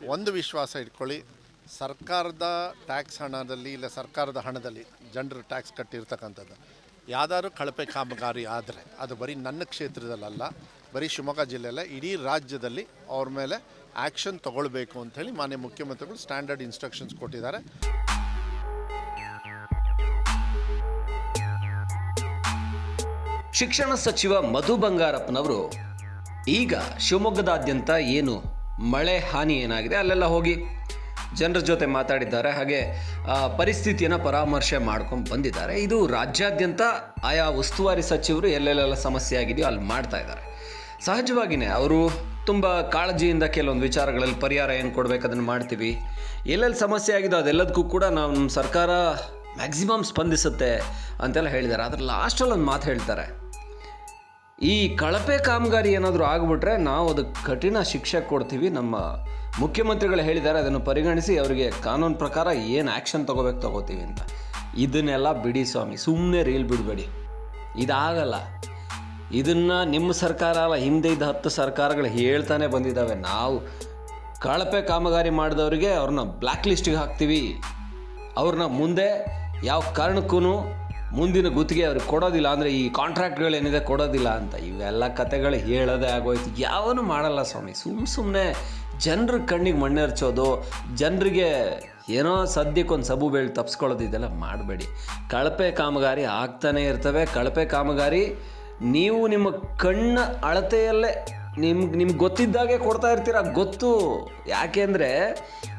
ಒಂದು ವಿಶ್ವಾಸ ಇಟ್ಕೊಳ್ಳಿ, ಸರ್ಕಾರದ ಟ್ಯಾಕ್ಸ್ ಹಣದಲ್ಲಿ ಇಲ್ಲ ಸರ್ಕಾರದ ಹಣದಲ್ಲಿ ಜನರು ಟ್ಯಾಕ್ಸ್ ಕಟ್ಟಿರ್ತಕ್ಕಂಥದ್ದು. ಯಾವ್ದಾದ್ರು ಕಳಪೆ ಕಾಮಗಾರಿ ಆದರೆ, ಅದು ಬರೀ ನನ್ನ ಕ್ಷೇತ್ರದಲ್ಲಲ್ಲ, ಬರೀ ಶಿವಮೊಗ್ಗ ಜಿಲ್ಲೆಯಲ್ಲ, ಇಡೀ ರಾಜ್ಯದಲ್ಲಿ ಅವ್ರ ಮೇಲೆ ಆ್ಯಕ್ಷನ್ ತಗೊಳ್ಬೇಕು ಅಂಥೇಳಿ ಮಾನ್ಯ ಮುಖ್ಯಮಂತ್ರಿಗಳು ಸ್ಟ್ಯಾಂಡರ್ಡ್ ಇನ್ಸ್ಟ್ರಕ್ಷನ್ಸ್ ಕೊಟ್ಟಿದ್ದಾರೆ. ಶಿಕ್ಷಣ ಸಚಿವ ಮಧು ಬಂಗಾರಪ್ಪನವರು, ಈಗ ಶಿವಮೊಗ್ಗದಾದ್ಯಂತ ಏನು ಮಳೆ ಹಾನಿ ಏನಾಗಿದೆ? ಅಲ್ಲೆಲ್ಲ ಹೋಗಿ ಜನರ ಜೊತೆ ಮಾತಾಡಿದ್ದಾರೆ. ಹಾಗೆ ಪರಿಸ್ಥಿತಿಯನ್ನು ಪರಾಮರ್ಶೆ ಮಾಡ್ಕೊಂಡು ಬಂದಿದ್ದಾರೆ. ಇದು ರಾಜ್ಯಾದ್ಯಂತ ಆಯಾ ಉಸ್ತುವಾರಿ ಸಚಿವರು ಎಲ್ಲೆಲ್ಲೆಲ್ಲ ಸಮಸ್ಯೆ ಆಗಿದೆಯೋ ಅಲ್ಲಿ ಮಾಡ್ತಾ ಇದ್ದಾರೆ. ಸಹಜವಾಗಿಯೇ ಅವರು ತುಂಬ ಕಾಳಜಿಯಿಂದ ಕೆಲವೊಂದು ವಿಚಾರಗಳಲ್ಲಿ ಪರಿಹಾರ ಏನು ಕೊಡಬೇಕು ಅದನ್ನು ಮಾಡ್ತೀವಿ. ಎಲ್ಲೆಲ್ಲಿ ಸಮಸ್ಯೆ ಆಗಿದೆ ಅದೆಲ್ಲದಕ್ಕೂ ಕೂಡ ನಮ್ಮ ಸರ್ಕಾರ ಮ್ಯಾಕ್ಸಿಮಮ್ ಸ್ಪಂದಿಸುತ್ತೆ ಅಂತೆಲ್ಲ ಹೇಳಿದ್ದಾರೆ. ಆದರೆ ಲಾಸ್ಟಲ್ಲಿ ಒಂದು ಮಾತು ಹೇಳ್ತಾರೆ. ಈ ಕಳಪೆ ಕಾಮಗಾರಿ ಏನಾದರೂ ಆಗಿಬಿಟ್ರೆ ನಾವು ಅದಕ್ಕೆ ಕಠಿಣ ಶಿಕ್ಷೆ ಕೊಡ್ತೀವಿ. ನಮ್ಮ ಮುಖ್ಯಮಂತ್ರಿಗಳು ಹೇಳಿದ್ದಾರೆ, ಅದನ್ನು ಪರಿಗಣಿಸಿ ಅವರಿಗೆ ಕಾನೂನು ಪ್ರಕಾರ ಏನು ಆ್ಯಕ್ಷನ್ ತಗೋಬೇಕು ತಗೋತೀವಿ ಅಂತ. ಇದನ್ನೆಲ್ಲ ಬಿಡಿ ಸ್ವಾಮಿ ಸುಮ್ಮನೆ ರೀಲ್ ಬಿಡಬೇಡಿ. ಇದಾಗಲ್ಲ. ಇದನ್ನು ನಿಮ್ಮ ಸರ್ಕಾರ ಅಲ್ಲ, ಹಿಂದೆ ಇದ್ದ ಹತ್ತು ಸರ್ಕಾರಗಳು ಹೇಳ್ತಾನೆ ಬಂದಿದ್ದಾವೆ. ನಾವು ಕಳಪೆ ಕಾಮಗಾರಿ ಮಾಡಿದವರಿಗೆ ಅವ್ರನ್ನ ಬ್ಲ್ಯಾಕ್ ಲಿಸ್ಟಿಗೆ ಹಾಕ್ತೀವಿ. ಅವ್ರನ್ನ ಮುಂದೆ ಯಾವ ಕಾರಣಕ್ಕೂ ಮುಂದಿನ ಗುತ್ತಿಗೆ ಅವ್ರಿಗೆ ಕೊಡೋದಿಲ್ಲ ಅಂದರೆ ಈ ಕಾಂಟ್ರಾಕ್ಟ್ಗಳೇನಿದೆ ಕೊಡೋದಿಲ್ಲ ಅಂತ. ಇವೆಲ್ಲ ಕತೆಗಳು ಹೇಳೋದೇ ಆಗೋಯ್ತು. ಯಾವನು ಮಾಡಲ್ಲ ಸ್ವಾಮಿ. ಸುಮ್ಮ ಸುಮ್ಮನೆ ಜನರ ಕಣ್ಣಿಗೆ ಮಣ್ಣೆರ್ಚೋದು ಜನರಿಗೆ ಏನೋ ಸದ್ಯಕ್ಕೊಂದು ಸಬು ಬೇಳಿ ತಪ್ಸ್ಕೊಳ್ಳೋದು ಇದೆಲ್ಲ ಮಾಡಬೇಡಿ. ಕಳಪೆ ಕಾಮಗಾರಿ ಆಗ್ತಾನೆ ಇರ್ತವೆ. ಕಳಪೆ ಕಾಮಗಾರಿ ನೀವು ನಿಮ್ಮ ಕಣ್ಣ ಅಳತೆಯಲ್ಲೇ ನಿಮ್ಗೆ ನಿಮ್ಗೆ ಗೊತ್ತಿದ್ದಾಗೆ ಕೊಡ್ತಾ ಇರ್ತೀರ? ಗೊತ್ತು. ಯಾಕೆಂದರೆ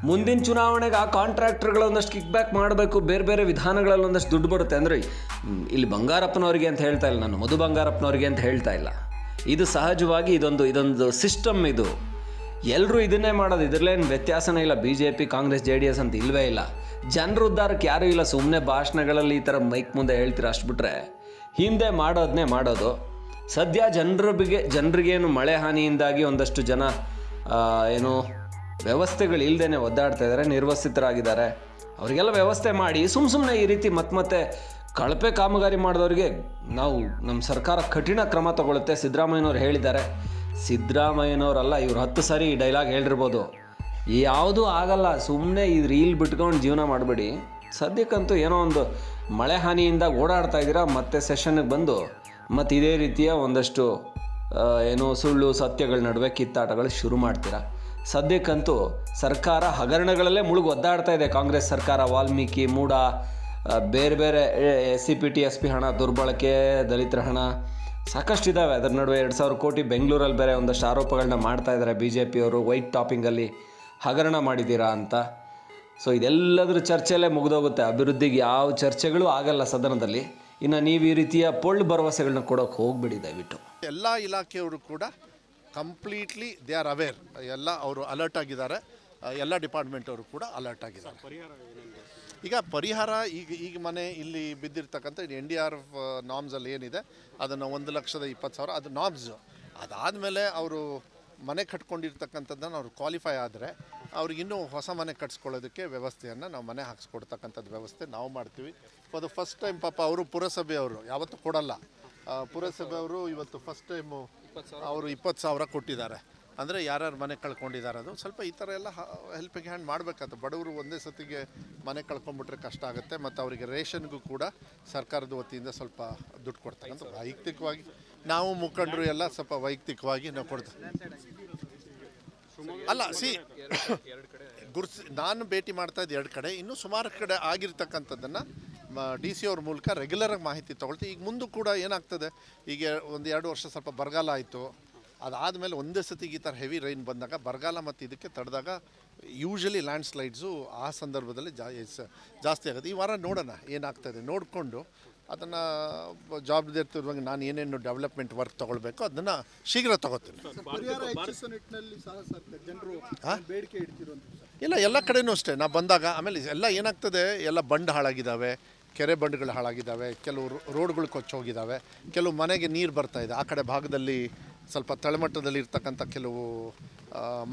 ಮುಂದಿನ ಚುನಾವಣೆಗೆ ಆ ಕಾಂಟ್ರಾಕ್ಟ್ರ್ಗಳು ಒಂದಷ್ಟು ಕಿಕ್ ಬ್ಯಾಕ್ ಮಾಡಬೇಕು, ಬೇರೆ ಬೇರೆ ವಿಧಾನಗಳಲ್ಲಿ ಒಂದಷ್ಟು ದುಡ್ಡು ಬರುತ್ತೆ. ಅಂದರೆ ಇಲ್ಲಿ ಬಂಗಾರಪ್ಪನವರಿಗೆ ಅಂತ ಹೇಳ್ತಾ ಇಲ್ಲ ನಾನು, ಮಧು ಬಂಗಾರಪ್ಪನವರಿಗೆ ಅಂತ ಹೇಳ್ತಾ ಇಲ್ಲ. ಇದು ಸಹಜವಾಗಿ ಇದೊಂದು ಇದೊಂದು ಸಿಸ್ಟಮ್ ಇದು. ಎಲ್ಲರೂ ಇದನ್ನೇ ಮಾಡೋದು. ಇದರಲ್ಲೇನು ವ್ಯತ್ಯಾಸನೇ ಇಲ್ಲ. B J P Congress, J D S ಅಂತ ಇಲ್ಲವೇ ಇಲ್ಲ. ಜನರ ಉದ್ಧಾರಕ್ಕೆ ಯಾರೂ ಇಲ್ಲ. ಸುಮ್ಮನೆ ಭಾಷಣಗಳಲ್ಲಿ ಈ ಥರ ಮೈಕ್ ಮುಂದೆ ಹೇಳ್ತೀರ ಅಷ್ಟು ಬಿಟ್ಟರೆ ಹಿಂದೆ ಮಾಡೋದನ್ನೇ ಮಾಡೋದು. ಸದ್ಯ ಜನರಿಗೆ ಜನರಿಗೇನು ಮಳೆ ಹಾನಿಯಿಂದಾಗಿ ಒಂದಷ್ಟು ಜನ ಏನು ವ್ಯವಸ್ಥೆಗಳು ಇಲ್ಲದೇ ಒದ್ದಾಡ್ತಾ ಇದ್ದಾರೆ, ನಿರ್ವಸಿತರಾಗಿದ್ದಾರೆ. ಅವರಿಗೆಲ್ಲ ವ್ಯವಸ್ಥೆ ಮಾಡಿ ಸುಮ್ಮ ಸುಮ್ಮನೆ ಈ ರೀತಿ ಮತ್ತೆ ಮತ್ತೆ ಕಳಪೆ ಕಾಮಗಾರಿ ಮಾಡಿದವರಿಗೆ ನಾವು ನಮ್ಮ ಸರ್ಕಾರ ಕಠಿಣ ಕ್ರಮ ತಗೊಳುತ್ತೆ ಸಿದ್ದರಾಮಯ್ಯನವ್ರು ಹೇಳಿದ್ದಾರೆ. ಸಿದ್ದರಾಮಯ್ಯನವರಲ್ಲ, ಇವ್ರು ಹತ್ತು ಸಾರಿ ಈ ಡೈಲಾಗ್ ಹೇಳಿರ್ಬೋದು. ಯಾವುದೂ ಆಗಲ್ಲ ಸುಮ್ಮನೆ ಈ ರೀಲ್ ಬಿಟ್ಕೊಂಡು ಜೀವನ ಮಾಡಬೇಡಿ. ಸದ್ಯಕ್ಕಂತೂ ಏನೋ ಒಂದು ಮಳೆ ಹಾನಿಯಿಂದ ಓಡಾಡ್ತಾ ಇದ್ದೀರಾ, ಮತ್ತೆ ಸೆಷನ್ಗೆ ಬಂದು ಮತ್ತು ಇದೇ ರೀತಿಯ ಒಂದಷ್ಟು ಏನು ಸುಳ್ಳು ಸತ್ಯಗಳ ನಡುವೆ ಕಿತ್ತಾಟಗಳು ಶುರು ಮಾಡ್ತೀರಾ. ಸದ್ಯಕ್ಕಂತೂ ಸರ್ಕಾರ ಹಗರಣಗಳಲ್ಲೇ ಮುಳುಗು ಒದ್ದಾಡ್ತಾ ಇದೆ. ಕಾಂಗ್ರೆಸ್ ಸರ್ಕಾರ, ವಾಲ್ಮೀಕಿ, ಮೂಡ ಬೇರೆ ಬೇರೆ S C P T S P ಹಣ, ದುರ್ಬಳಕೆ, ದಲಿತರ ಹಣ ಸಾಕಷ್ಟು ಇದ್ದಾವೆ ಅದರ ನಡುವೆ ಎರಡು ಸಾವಿರ ಕೋಟಿ ಬೆಂಗಳೂರಲ್ಲಿ ಬೇರೆ ಒಂದಷ್ಟು ಆರೋಪಗಳನ್ನ ಮಾಡ್ತಾ ಇದ್ದಾರೆ ಬಿ ಜೆ ಪಿಯವರು ವೈಟ್ ಟಾಪಿಂಗಲ್ಲಿ ಹಗರಣ ಮಾಡಿದ್ದೀರಾ ಅಂತ. ಸೊ ಇದೆಲ್ಲದರ ಚರ್ಚೆಯಲ್ಲೇ ಮುಗಿದೋಗುತ್ತೆ. ಅಭಿವೃದ್ಧಿಗೆ ಯಾವ ಚರ್ಚೆಗಳು ಆಗಲ್ಲ ಸದನದಲ್ಲಿ. ಇನ್ನು ನೀವು ಈ ರೀತಿಯ ಪೊಳ್ಳು ಭರವಸೆಗಳನ್ನ ಕೊಡೋಕೆ ಹೋಗಬೇಡಿ ದಯವಿಟ್ಟು. ಎಲ್ಲ ಇಲಾಖೆಯವರು ಕೂಡ ಕಂಪ್ಲೀಟ್ಲಿ ದೇ ಆರ್ ಅವೇರ್ ಎಲ್ಲ ಅವರು ಅಲರ್ಟ್ ಆಗಿದ್ದಾರೆ. ಎಲ್ಲ ಡಿಪಾರ್ಟ್ಮೆಂಟ್ ಅವರು ಕೂಡ ಅಲರ್ಟ್ ಆಗಿದ್ದಾರೆ. ಈಗ ಪರಿಹಾರ ಈಗ ಈಗ ಮನೆ ಇಲ್ಲಿ ಬಿದ್ದಿರ್ತಕ್ಕಂಥ ಎನ್ ಡಿ ಆರ್ ಎಫ್ ನಾಮ್ಸಲ್ಲಿ ಏನಿದೆ ಅದನ್ನು ಒಂದು ಲಕ್ಷದ ಇಪ್ಪತ್ತು ಸಾವಿರ ಅದು ನಾಮ್ಸ್ ಅದಾದಮೇಲೆ ಅವರು ಮನೆ ಕಟ್ಕೊಂಡಿರ್ತಕ್ಕಂಥದ್ದನ್ನು ಅವ್ರು ಕ್ವಾಲಿಫೈ ಆದರೆ ಅವ್ರಿಗೆ ಇನ್ನೂ ಹೊಸ ಮನೆ ಕಟ್ಸ್ಕೊಳ್ಳೋದಕ್ಕೆ ವ್ಯವಸ್ಥೆಯನ್ನು ನಾವು ಮನೆ ಹಾಕ್ಸ್ಕೊಡ್ತಕ್ಕಂಥದ್ದು ವ್ಯವಸ್ಥೆ ನಾವು ಮಾಡ್ತೀವಿ. ಅದು ದ ಫಸ್ಟ್ ಟೈಮ್ ಪಾಪ ಅವರು ಪುರಸಭೆಯವರು ಯಾವತ್ತೂ ಕೊಡಲ್ಲ. ಪುರಸಭೆ ಪುರಸಭೆಯವರು ಇವತ್ತು ಫಸ್ಟ್ ಟೈಮು ಅವರು ಇಪ್ಪತ್ತು ಸಾವಿರ ಕೊಟ್ಟಿದ್ದಾರೆ. ಅಂದರೆ ಯಾರ್ಯಾರು ಮನೆ ಕಳ್ಕೊಂಡಿದ್ದಾರೆ ಅದು ಸ್ವಲ್ಪ ಈ ಥರ ಎಲ್ಲ ಹೆಲ್ಪಿಂಗ್ ಹ್ಯಾಂಡ್ ಮಾಡಬೇಕಾಗ್ತದೆ ಬಡವರು ಒಂದೇ ಸತಿಗೆ ಮನೆ ಕಳ್ಕೊಂಡ್ಬಿಟ್ರೆ ಕಷ್ಟ ಆಗುತ್ತೆ. ಮತ್ತು ಅವರಿಗೆ ರೇಷನ್ಗೂ ಕೂಡ ಸರ್ಕಾರದ ವತಿಯಿಂದ ಸ್ವಲ್ಪ ದುಡ್ಡು ಕೊಡ್ತಾರೆ ಅಂತ ವೈಯಕ್ತಿಕವಾಗಿ ನಾವು ಮುಖಂಡರು ಎಲ್ಲ ಸ್ವಲ್ಪ ವೈಯಕ್ತಿಕವಾಗಿ ನಾವು ಕೊಡ್ತೇವೆ. ಅಲ್ಲ, ಸಿ, ಗುರ್ಸಿ, ನಾನು ಭೇಟಿ ಮಾಡ್ತಾ ಇದ್ದೆ ಎರಡು ಕಡೆ. ಇನ್ನೂ ಸುಮಾರು ಕಡೆ ಆಗಿರ್ತಕ್ಕಂಥದ್ದನ್ನು ಡಿ ಸಿ ಅವ್ರ ಮೂಲಕ ರೆಗ್ಯುಲರಾಗಿ ಮಾಹಿತಿ ತೊಗೊಳ್ತೀವಿ ಈಗ ಮುಂದೆ ಕೂಡ ಏನಾಗ್ತದೆ, ಈಗ ಒಂದು ಎರಡು ವರ್ಷ ಸ್ವಲ್ಪ ಬರಗಾಲ ಆಯಿತು. ಅದಾದಮೇಲೆ ಒಂದೇ ಸತಿಗೆ ಈ ಥರ ಹೆವಿ ರೈನ್ ಬಂದಾಗ ಬರಗಾಲ ಮತ್ತು ಇದಕ್ಕೆ ತಡೆದಾಗ ಯೂಶಲಿ ಲ್ಯಾಂಡ್ ಸ್ಲೈಡ್ಸು ಆ ಸಂದರ್ಭದಲ್ಲಿ ಜಾಸ್ತಿ ಆಗುತ್ತೆ. ಈ ವಾರ ನೋಡೋಣ, ಏನಾಗ್ತದೆ ನೋಡಿಕೊಂಡು ಅದನ್ನು ಜವಾಬ್ದಾರಿ ನಾನು ಏನೇನು ಡೆವಲಪ್ಮೆಂಟ್ ವರ್ಕ್ ತೊಗೊಳ್ಬೇಕು ಅದನ್ನು ಶೀಘ್ರ ತಗೋತೀನಿ. ಇಲ್ಲ ಎಲ್ಲ ಕಡೆಯೂ ಅಷ್ಟೇ. ನಾ ಬಂದಾಗ ಆಮೇಲೆ ಎಲ್ಲ ಏನಾಗ್ತದೆ ಎಲ್ಲ ಬಂಡ್ ಹಾಳಾಗಿದ್ದಾವೆ ಕೆರೆ ಬಂಡ್ಗಳು ಹಾಳಾಗಿದ್ದಾವೆ ಕೆಲವು ರೋಡ್ಗಳು ಕೊಚ್ಚೋಗಿದ್ದಾವೆ ಕೆಲವು ಮನೆಗೆ ನೀರು ಬರ್ತಾ ಇದೆ. ಆ ಕಡೆ ಭಾಗದಲ್ಲಿ ಸ್ವಲ್ಪ ತಳಮಟ್ಟದಲ್ಲಿ ಇರ್ತಕ್ಕಂಥ ಕೆಲವು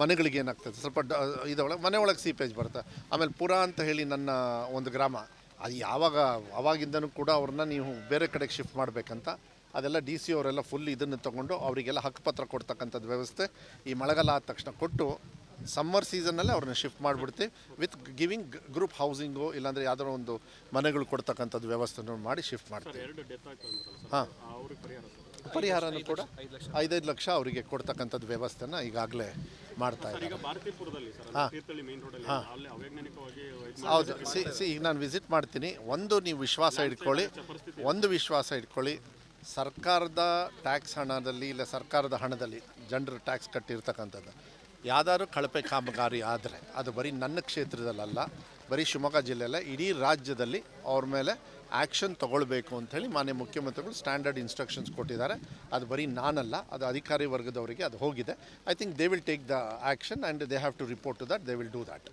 ಮನೆಗಳಿಗೆ ಏನಾಗ್ತದೆ? ಸ್ವಲ್ಪ ಡ ಇದೊಳಗೆ ಮನೆ ಒಳಗೆ ಸೀಪೇಜ್ ಬರುತ್ತೆ. ಆಮೇಲೆ ಪುರ ಅಂತ ಹೇಳಿ ನನ್ನ ಒಂದು ಗ್ರಾಮ. ಅದು ಯಾವಾಗ ಅವಾಗಿಂದನೂ ಕೂಡ ಅವ್ರನ್ನ ನೀವು ಬೇರೆ ಕಡೆಗೆ ಶಿಫ್ಟ್ ಮಾಡಬೇಕಂತ ಅದೆಲ್ಲ ಡಿ ಸಿ ಅವರೆಲ್ಲ ಫುಲ್ ಇದನ್ನು ತೊಗೊಂಡು ಅವರಿಗೆಲ್ಲ ಹಕ್ಕುಪತ್ರ ಕೊಡ್ತಕ್ಕಂಥದ್ದು ವ್ಯವಸ್ಥೆ. ಈ ಮಳೆಗಾಲ ಆದ ತಕ್ಷಣ ಕೊಟ್ಟು ಸಮ್ಮರ್ ಸೀಸನ್ನಲ್ಲೇ ಅವ್ರನ್ನ ಶಿಫ್ಟ್ ಮಾಡಿಬಿಡ್ತೀವಿ. ವಿತ್ ಗಿವಿಂಗ್ ಗ್ರೂಪ್ ಹೌಸಿಂಗು ಇಲ್ಲಾಂದರೆ ಯಾವುದೋ ಒಂದು ಮನೆಗಳು ಕೊಡ್ತಕ್ಕಂಥದ್ದು ವ್ಯವಸ್ಥೆನೂ ಮಾಡಿ ಶಿಫ್ಟ್ ಮಾಡ್ತೀವಿ. ಹಾಂ. ಪರಿಹಾರನೂ ಕೂಡ ಐದೈದು ಲಕ್ಷ ಅವರಿಗೆ ಕೊಡ್ತಕ್ಕಂಥದ್ದು ವ್ಯವಸ್ಥೆನ ಈಗಾಗಲೇ ಮಾಡ್ತಾ ಇದ್ದಾರೆ. ಹೌದು. ಸಿ ಸಿ ಈಗ ನಾನು ವಿಸಿಟ್ ಮಾಡ್ತೀನಿ. ಒಂದು ನೀವು ವಿಶ್ವಾಸ ಇಟ್ಕೊಳ್ಳಿ. ಒಂದು ವಿಶ್ವಾಸ ಇಟ್ಕೊಳ್ಳಿ. ಸರ್ಕಾರದ ಟ್ಯಾಕ್ಸ್ ಹಣದಲ್ಲಿ ಇಲ್ಲ ಸರ್ಕಾರದ ಹಣದಲ್ಲಿ ಜನರು ಟ್ಯಾಕ್ಸ್ ಕಟ್ಟಿರ್ತಕ್ಕಂಥದ್ದು. ಯಾವ್ದಾದ್ರು ಕಳಪೆ ಕಾಮಗಾರಿ ಆದರೆ ಅದು ಬರೀ ನನ್ನ ಕ್ಷೇತ್ರದಲ್ಲಲ್ಲ ಬರೀ ಶಿವಮೊಗ್ಗ ಜಿಲ್ಲೆಯಲ್ಲ ಇಡೀ ರಾಜ್ಯದಲ್ಲಿ ಅವ್ರ ಮೇಲೆ ಆ್ಯಕ್ಷನ್ ತಗೊಳ್ಬೇಕು ಅಂಥೇಳಿ ಮಾನ್ಯ ಮುಖ್ಯಮಂತ್ರಿಗಳು ಸ್ಟ್ಯಾಂಡರ್ಡ್ ಇನ್ಸ್ಟ್ರಕ್ಷನ್ಸ್ ಕೊಟ್ಟಿದ್ದಾರೆ. ಅದು ಬರೀ ನಾನಲ್ಲ, ಅದು ಅಧಿಕಾರಿ ವರ್ಗದವರಿಗೆ ಅದು ಹೋಗಿದೆ. I think they will take the action and they have to report to that they will do that